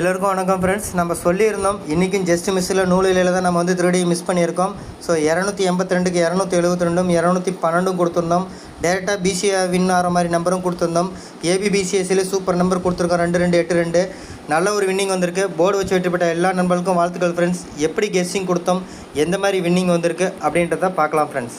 எல்லோருக்கும் வணக்கம் ஃப்ரெண்ட்ஸ் நம்ம சொல்லியிருந்தோம் இன்றைக்கும் ஜஸ்ட் மிஸ்ஸில் நூலிலையில் தான் நம்ம வந்து திருடியை மிஸ் பண்ணியிருக்கோம். ஸோ இரநூத்தி எண்பத்தி ரெண்டுக்கு இரநூத்தி எழுபத்தி ரெண்டும் இரநூத்தி பன்னெண்டும் கொடுத்துருந்தோம். டேரெக்டாக பிசிஏ வின் ஆகிற மாதிரி நம்பரும் கொடுத்துருந்தோம். ஏபிபிசிஎஸ்சியில் சூப்பர் நம்பர் கொடுத்துருக்கோம் ரெண்டு ரெண்டு எட்டு ரெண்டு. நல்ல ஒரு வின்னிங் வந்திருக்கு. போர்டு வச்சு வெற்றிப்பட்ட எல்லா நண்பர்களுக்கும் வாழ்த்துக்கள் ஃப்ரெண்ட்ஸ் எப்படி கெஸ்ஸிங் கொடுத்தோம் எந்த மாதிரி வின்னிங் வந்திருக்கு அப்படின்றத பார்க்கலாம் friends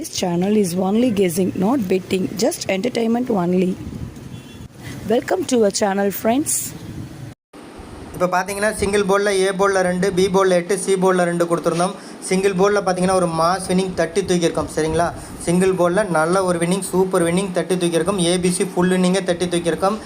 This channel is only guessing, not betting, just entertainment only. Welcome to our channel friends இப்போ பார்த்தீங்கன்னா சிங்கிள் போலில் ஏ போலில் ரெண்டு பி போலில் எட்டு சி போலில் ரெண்டு கொடுத்துருந்தோம். சிங்கிள் போலில் பார்த்தீங்கன்னா ஒரு மாஸ் வின்னிங் தட்டி தூக்கியிருக்கோம் சரிங்களா? சிங்கிள் போர்டில் நல்ல ஒரு வின்னிங் சூப்பர் வின்னிங் தட்டி தூக்கியிருக்கோம். ஏபிசி ஃபுல் வின்னிங்கே தட்டி தூக்கியிருக்கோம்.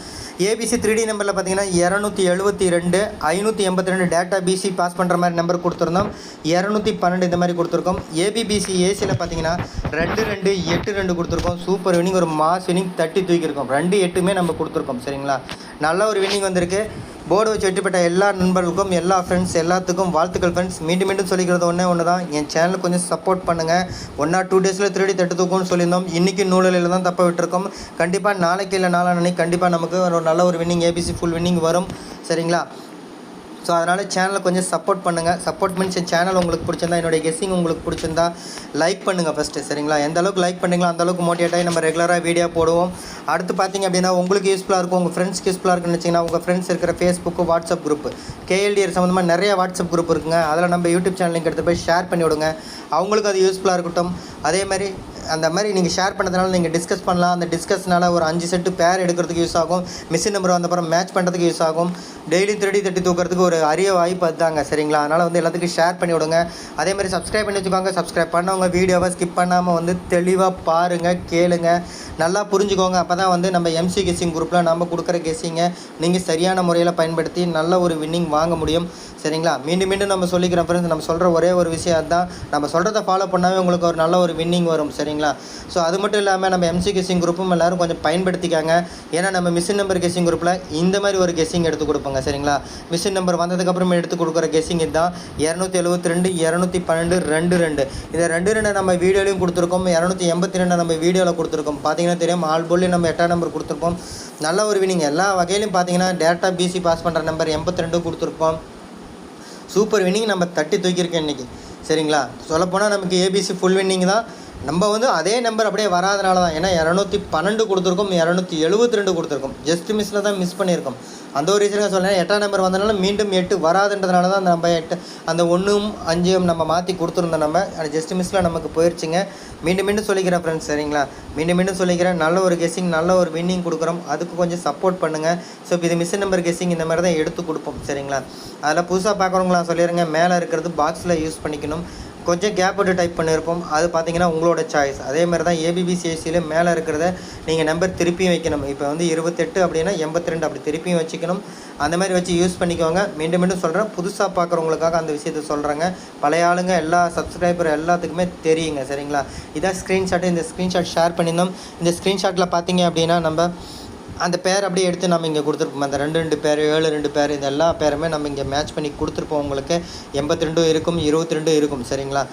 ஏபிசி த்ரீ டி நம்பரில் பார்த்தீங்கன்னா இரநூத்தி எழுபத்தி ரெண்டு ஐநூற்றி எண்பத்தி ரெண்டு டேட்டா பிசி பாஸ் பண்ணுற மாதிரி நம்பர் கொடுத்துருந்தோம். இரநூத்தி பன்னெண்டு இந்த மாதிரி கொடுத்துருக்கோம். ஏபிபிசி ஏசியில் பார்த்தீங்கன்னா ரெண்டு ரெண்டு எட்டு ரெண்டு கொடுத்துருக்கோம். சூப்பர் வின்னிங் ஒரு மாஸ் வின்னிங் தட்டி தூக்கியிருக்கோம். ரெண்டு எட்டுமே நம்ம கொடுத்துருக்கோம். சரிங்களா? நல்ல ஒரு வின்னிங் வந்திருக்கு. போர்டு வச்சு வெற்றிப்பட்ட எல்லா நண்பர்களுக்கும் எல்லா ஃப்ரெண்ட்ஸ் எல்லாத்துக்கும் வாழ்த்துக்கள் ஃப்ரெண்ட்ஸ் மீண்டும் மீண்டும் சொல்லிக்கிறது ஒன்றே ஒன்று தான் என் சேனலுக்கு கொஞ்சம் சப்போர்ட் பண்ணுங்கள் ஒன்னா டூ டேஸில் திருடி தட்டு தூக்கும்னு சொல்லியிருந்தோம். இன்றைக்கி நூலில் தான் தப்ப விட்டுருக்கோம். கண்டிப்பாக நாளைக்கு இல்லை நாளான்னைக்கு கண்டிப்பாக நமக்கு ஒரு நல்ல ஒரு வின்னிங் ஏபிசி ஃபுல் வின்னிங் வரும். சரிங்களா? ஸோ அதனால் சேனலை கொஞ்சம் சப்போர்ட் பண்ணுங்கள் சப்போர்ட் பண்ணி சேனல் உங்களுக்கு பிடிச்சிருந்தா என்னுடைய கெஸ்ஸிங் உங்களுக்கு பிடிச்சிருந்தா லைக் பண்ணுங்கள் ஃபஸ்ட்டு சரிங்களா? எந்த அளவுக்கு லைக் பண்ணுங்களோ அந்த அளவுக்கு மோட்டிவேட் ஆகி நம்ம ரெகுலராக வீடியோ போடுவோம். அடுத்து பார்த்தீங்க அப்படின்னா உங்களுக்கு யூஸ்ஃபுல்லாக இருக்கும் உங்கள் ஃப்ரெண்ட்ஸ்க்கு யூஸ்ஃபுல்லாக இருக்குன்னு வச்சிங்கன்னா உங்கள் ஃப்ரெண்ட்ஸ் இருக்கிற ஃபேஸ்புக்கு வாட்ஸ்அப் குரூப் கேஎல்டிஆர் சம்மந்தமாக நிறைய வாட்ஸ்அப் குரூப் இருக்குங்க. அதில் நம்ம யூடியூப் சேனல் லிங்க் எடுத்து போய் ஷேர் பண்ணி விடுங்க. அவங்களுக்கு அது யூஸ்ஃபுல்லாக இருக்கட்டும். அதே மாதிரி அந்த மாதிரி நீங்கள் ஷேர் பண்ணதுனால நீங்கள் டிஸ்கஸ் பண்ணலாம். அந்த டிஸ்கஸ்னால ஒரு அஞ்சு செட்டு பேர் எடுக்கிறதுக்கு யூஸ் ஆகும். மிஷின் நம்பர் வந்த அப்புறம் மேட்ச் பண்ணுறதுக்கு யூஸ் ஆகும். டெய்லி திருடி தட்டி தூக்கிறதுக்கு ஒரு அரிய வாய்ப்பு அதுதாங்க சரிங்களா? அதனால் வந்து எல்லாத்துக்கும் ஷேர் பண்ணி விடுங்க. அதே மாதிரி சப்ஸ்கிரைப் பண்ணி வச்சுக்கோங்க. சப்ஸ்கிரைப் பண்ணவங்க வீடியோவை ஸ்கிப் பண்ணாமல் வந்து தெளிவாக பாருங்கள் கேளுங்க. நல்லா புரிஞ்சுக்கோங்க. அப்போ தான் வந்து நம்ம எம்சி கெஸ்ஸிங் குரூப்பில் நம்ம கொடுக்குற கெஸ்ஸிங்கை நீங்கள் சரியான முறையில் பயன்படுத்தி நல்ல ஒரு வின்னிங் வாங்க முடியும். சரிங்களா? மீண்டும் மீண்டும் நம்ம சொல்லிக்கிறோம் ஃப்ரெண்ட்ஸ் நம்ம சொல்கிற ஒரே ஒரு விஷயம் அதுதான். நம்ம சொல்கிறத ஃபாலோ பண்ணாவே உங்களுக்கு ஒரு நல்ல ஒரு வின்னிங் வரும். சரிங்களா? சரிங்களா ஸோ அது மட்டும் இல்லாமல் நம்ம எம்சி கெஸ்ஸிங் குரூப்பும் எல்லோரும் கொஞ்சம் பயன்படுத்திக்காங்க. ஏன்னா நம்ம மிஷின் நம்பர் கெஸிங் குரூப்பில் இந்த மாதிரி ஒரு கெஸிங் எடுத்து கொடுப்போங்க சரிங்களா? மிஷின் நம்பர் வந்ததுக்கப்புறம் எடுத்து கொடுக்குற கெஸ்ஸிங் இதுதான். இரநூத்தி எழுபத்தி ரெண்டு இரநூத்தி பன்னெண்டு ரெண்டு. ரெண்டு இந்த ரெண்டு ரெண்டு நம்ம வீடியோலையும் கொடுத்துருக்கோம். இரநூத்தி எண்பத்தி ரெண்டு நம்ம வீடியோவில் கொடுத்துருக்கோம். பார்த்தீங்கன்னா தெரியும் ஆல் போல்லையும் நம்ம எட்டாம் நம்பர் கொடுத்துருப்போம். நல்ல ஒரு வினிங் எல்லா வகையிலையும் பார்த்தீங்கன்னா டேரெக்டாக பிசி பாஸ் பண்ணுற நம்பர் எண்பத்தி ரெண்டு கொடுத்துருப்போம் சூப்பர் வின்னிங் நம்ம தட்டி தூக்கியிருக்கேன் இன்றைக்கி சரிங்களா? சொல்லப்போனால் நமக்கு ஏபிசி ஃபுல் வின்னிங் தான். நம்ம வந்து அதே நம்பர் அப்படியே வராதனால தான் ஏன்னா இரநூத்தி பன்னெண்டு கொடுத்துருக்கோம் இரநூத்தி எழுபத்தி ரெண்டு கொடுத்துருக்கோம். ஜஸ்ட் மிஸ்ஸில் தான் மிஸ் பண்ணியிருக்கோம். அந்த ஒரு ரீசனாக சொல்லலாம் எட்டாம் நம்பர் வந்தனால மீண்டும் எட்டு வராதுன்றதுனால தான் நம்ம எட்டு அந்த ஒன்றும் அஞ்சும் நம்ம மாற்றி கொடுத்துருந்தோம் நம்ம. ஜஸ்ட் மிஸ்ஸில் நமக்கு போயிடுச்சுங்க மீண்டும் மீண்டும் சொல்லிக்கிறேன் ஃப்ரெண்ட்ஸ் சரிங்களா? மீண்டும் மீண்டும் சொல்லிக்கிறேன். நல்ல ஒரு கெஸ்ஸிங் நல்ல ஒரு வின்னிங் கொடுக்குறோம். அதுக்கு கொஞ்சம் சப்போர்ட் பண்ணுங்கள் ஸோ இப்போ இது மிஸ் நம்பர் கெஸ்ஸிங் இந்த மாதிரி தான் எடுத்து கொடுப்போம் சரிங்களா? அதில் புதுசாக பார்க்குறவங்களா சொல்லிடுங்க மேலே இருக்கிறது பாக்ஸில் யூஸ் பண்ணிக்கணும். கொஞ்சம் கேப் விட்டு டைப் பண்ணியிருப்போம் அது பார்த்தீங்கன்னா உங்களோட சாய்ஸ் அதே மாதிரி தான் ஏபிபிசிஎஸ்சியில் மேலே இருக்கிறத நீங்கள் நம்பர் திருப்பியும் வைக்கணும். இப்போ வந்து இருபத்தெட்டு அப்படின்னா எண்பத்தி ரெண்டு அப்படி திருப்பியும் வச்சுக்கணும். அந்த மாதிரி வச்சு யூஸ் பண்ணிக்கோங்க. மீண்டும் மீண்டும் சொல்கிறேன் புதுசாக பார்க்குறவங்களுக்காக அந்த விஷயத்த சொல்கிறேங்க பழைய ஆளுங்க எல்லா சப்ஸ்கிரைபர் எல்லாத்துக்குமே தெரியுங்க. சரிங்களா? இதான் ஸ்க்ரீன்ஷாட்டு இந்த ஸ்க்ரீன்ஷாட் ஷேர் பண்ணியிருந்தோம். இந்த ஸ்க்ரீன்ஷாட்டில் பார்த்தீங்க அப்படின்னா நம்ம அந்த பேர் அப்படியே எடுத்து நம்ம இங்கே கொடுத்துருப்போம். அந்த ரெண்டு ரெண்டு பேர் ஏழு ரெண்டு பேர் இது எல்லா பேருமே நம்ம இங்கே மேட்ச் பண்ணி கொடுத்துருப்போம் உங்களுக்கு. எண்பத்தி ரெண்டும் இருக்கும் இருபத்தி ரெண்டும் இருக்கும். சரிங்களா?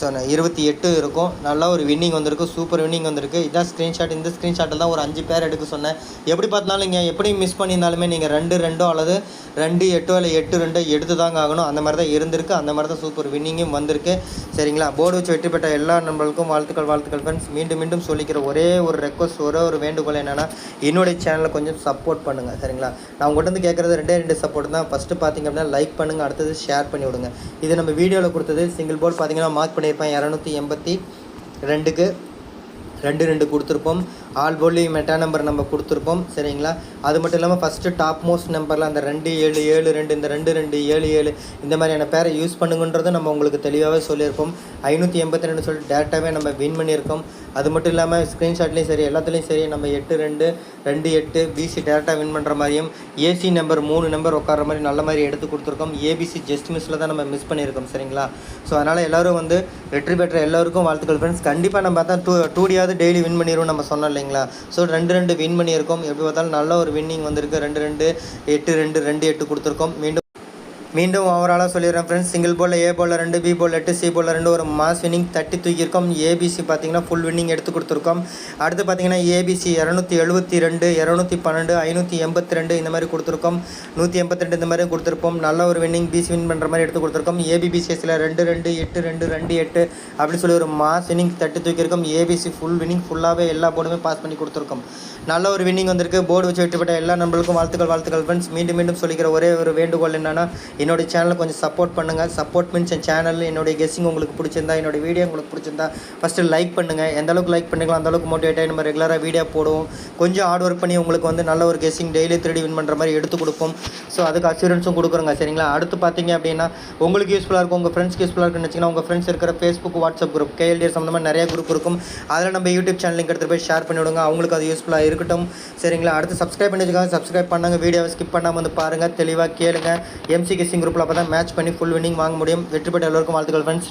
சொன்ன இருபத்தி எட்டு இருக்கும். நல்லா ஒரு வின்னிங் வந்திருக்கு சூப்பர் வின்னிங் வந்திருக்கு. இதான் ஸ்க்ரீன்ஷாட் இந்த ஸ்க்ரீன்ஷாட்டில் தான் ஒரு அஞ்சு பேர் எடுக்க சொன்னேன். எப்படி பார்த்தாலும் நீங்கள் எப்படி மிஸ் பண்ணியிருந்தாலுமே நீங்கள் ரெண்டு ரெண்டோ அல்லது ரெண்டு எட்டோ இல்லை எட்டு ரெண்டோ எடுத்து தாங்க ஆகணும். அந்த மாதிரி தான் இருந்திருக்கு. அந்த மாதிரி தான் சூப்பர் வின்னிங்கும் வந்திருக்கு. சரிங்களா? போர்டு வச்சு வெற்றி பெற்ற எல்லா நண்பர்களுக்கும் வாழ்த்துக்கள் வாழ்த்துக்கள் ஃப்ரெண்ட்ஸ் மீண்டும் மீண்டும் சொல்லிக்கிற ஒரே ஒரு ரெக்வஸ்ட் ஒரே ஒரு வேண்டுகோள் என்னென்னா என்னுடைய சேனலை கொஞ்சம் சப்போர்ட் பண்ணுங்கள் சரிங்களா? நான் உங்கள்கிட்ட வந்து கேட்குறது ரெண்டே ரெண்டு சப்போர்ட் தான். ஃபஸ்ட்டு பார்த்தீங்க அப்படின்னா லைக் பண்ணுங்கள் அடுத்தது ஷேர் பண்ணி விடுங்க. இது நம்ம வீடியோவில் கொடுத்தது சிங்கிள் போர்டு பார்த்தீங்கன்னா மார்க் பண்ணியிருப்பேன். இரநூத்தி எண்பத்தி ரெண்டுக்கு ரெண்டு ரெண்டு கொடுத்துருப்போம். ஆல் போல்லையும் மெட்டா நம்பர் நம்ம கொடுத்துருப்போம். சரிங்களா? அது மட்டும் இல்லாமல் ஃபஸ்ட்டு டாப் மோஸ்ட் நம்பரில் அந்த ரெண்டு ஏழு ஏழு ரெண்டு இந்த ரெண்டு ரெண்டு ஏழு ஏழு இந்த மாதிரியான பேரை யூஸ் பண்ணுங்கன்றதும் நம்ம உங்களுக்கு தெளிவாகவே சொல்லியிருப்போம். ஐநூற்றி எண்பத்தி ரெண்டு சொல்லிட்டு டேரெக்டாகவே நம்ம வின் பண்ணியிருக்கோம். அது மட்டும் இல்லாமல் ஸ்க்ரீன்ஷாட்லேயும் சரி எல்லாத்துலேயும் சரி நம்ம எட்டு ரெண்டு ரெண்டு எட்டு பிசி டேரெக்டாக வின் பண்ணுற மாதிரியும் ஏசி நம்பர் மூணு நம்பர் உட்கார மாதிரி நல்ல மாதிரி எடுத்து கொடுத்துருக்கோம். ஏபிசி ஜஸ்ட் மிஸ்ஸில் தான் நம்ம மிஸ் பண்ணியிருக்கோம். சரிங்களா? ஸோ அதனால் எல்லோரும் வந்து வெற்றி பெற்ற எல்லோருக்கும் வாழ்த்துக்கள் ஃப்ரெண்ட்ஸ் கண்டிப்பாக நம்ம பார்த்தா டூ டூ எப்படியாவது டெய்லி வின் பண்ணிடுவோம் நம்ம சொன்னோம் இல்லைங்களா? ஸோ ரெண்டு ரெண்டு வின் பண்ணியிருக்கோம். எப்படி பார்த்தாலும் நல்ல ஒரு வின்னிங் வந்திருக்கு. ரெண்டு ரெண்டு எட்டு ரெண்டு ரெண்டு எட்டு கொடுத்துருக்கோம். மீண்டும் மீண்டும் ஓவராலாக சொல்லிடுறேன் ஃப்ரெண்ட்ஸ் சிங்கிள் போல் ஏ போல் ரெண்டு பி போல் எட்டு சி போல் ரெண்டு ஒரு மாஸ் வின்னிங் தட்டி தூக்கியிருக்கோம். ஏபிசி பார்த்தீங்கன்னா ஃபுல் வின்னிங் எடுத்து கொடுத்துருக்கோம். அடுத்து பார்த்தீங்கன்னா ஏபிசி இரநூத்தி எழுபத்தி ரெண்டு இரநூத்தி பன்னெண்டு ஐநூற்றி எண்பத்தி ரெண்டு இந்த மாதிரி கொடுத்துருக்கோம். நூற்றி எண்பத்தி ரெண்டு இந்த மாதிரி கொடுத்துருப்போம். நல்ல ஒரு வின்னிங் பிசி வின் பண்ணுற மாதிரி எடுத்து கொடுத்துருக்கோம். ஏபிபிசிஎஸ்சில் ரெண்டு ரெண்டு எட்டு ரெண்டு ரெண்டு எட்டு அப்படின்னு சொல்லி ஒரு மாஸ் வின்னிங் தட்டி தூக்கியிருக்கோம். ஏபிசி ஃபுல் வின்னிங் ஃபுல்லாகவே எல்லா போர்டுமே பாஸ் பண்ணி கொடுத்துருக்கோம். நல்ல ஒரு வின்னிங் வந்திருக்கு. போர்டு வச்சு விட்டுப்பட்ட எல்லா நம்பளுக்கும் வாழ்த்துக்கள் வாழ்த்துக்கள் ஃப்ரெண்ட்ஸ் மீண்டும் மீண்டும் சொல்லிக்கிற ஒரே ஒரு வேண்டுகோள் என்னன்னா என்னோட சேனலை கொஞ்சம் சப்போர்ட் பண்ணுங்கள் சப்போர்ட் மீன்ஸ் என் சேனல் என்னுடைய கெஸ்ஸிங் உங்களுக்கு பிடிச்சிருந்தா என்னோட வீடியோ உங்களுக்கு பிடிச்சிருந்தா ஃபஸ்ட்டு லைக் பண்ணுங்கள் எந்த அளவுக்கு லைக் பண்ணுங்களோ அந்த அளவுக்கு மோட்டிவேட் ஆகி நம்ம ரெகுலராக வீடியோ போடுவோம். கொஞ்சம் ஹார்ட் ஒர்க் பண்ணி உங்களுக்கு வந்து நல்ல ஒரு கெஸ்ஸிங் டெய்லி த்ரீடி வின் பண்ணுற மாதிரி எடுத்து கொடுப்போம். ஸோ அதுக்கு அசூரன்ஸும் கொடுக்குறோங்க சரிங்களா? அடுத்து பார்த்தீங்க அப்படின்னா உங்களுக்கு யூஸ்ஃபுல்லாக இருக்கும் உங்கள் ஃப்ரெண்ட்ஸ்க்கு யூஸ்ஃபுல்லாக இருக்குன்னு வச்சிங்கன்னா உங்கள் ஃப்ரெண்ட்ஸ் இருக்கிற ஃபேஸ்புக் வாட்ஸ்அப் குரூப் கேஎல்டிஆர் சம்மந்தமாக நிறைய குரூப் இருக்கும். அதில் நம்ம யூடியூப் சேனல் எடுத்துகிட்டு போய் ஷேர் பண்ணி விடுங்க அவங்களுக்கு அது யூஸ்ஃபுல்லாக இருக்கட்டும் சரிங்களா? அடுத்து சப்ஸ்கிரைப் பண்ணி வச்சுக்காங்க சப்ஸ்கிரைப் பண்ணாங்க வீடியோவை ஸ்கிப் பண்ணாமல் வந்து பாருங்கள் தெளிவாக கேளுங்க. எம்சிக்கு ரேசிங் குரூப்பில் அப்போ தான் மேட்ச் பண்ணி ஃபுல் வின்னிங் வாங்க முடியும். வெற்றி பெற்ற எல்லோருக்கும் வாழ்த்துக்கள் ஃப்ரெண்ட்ஸ்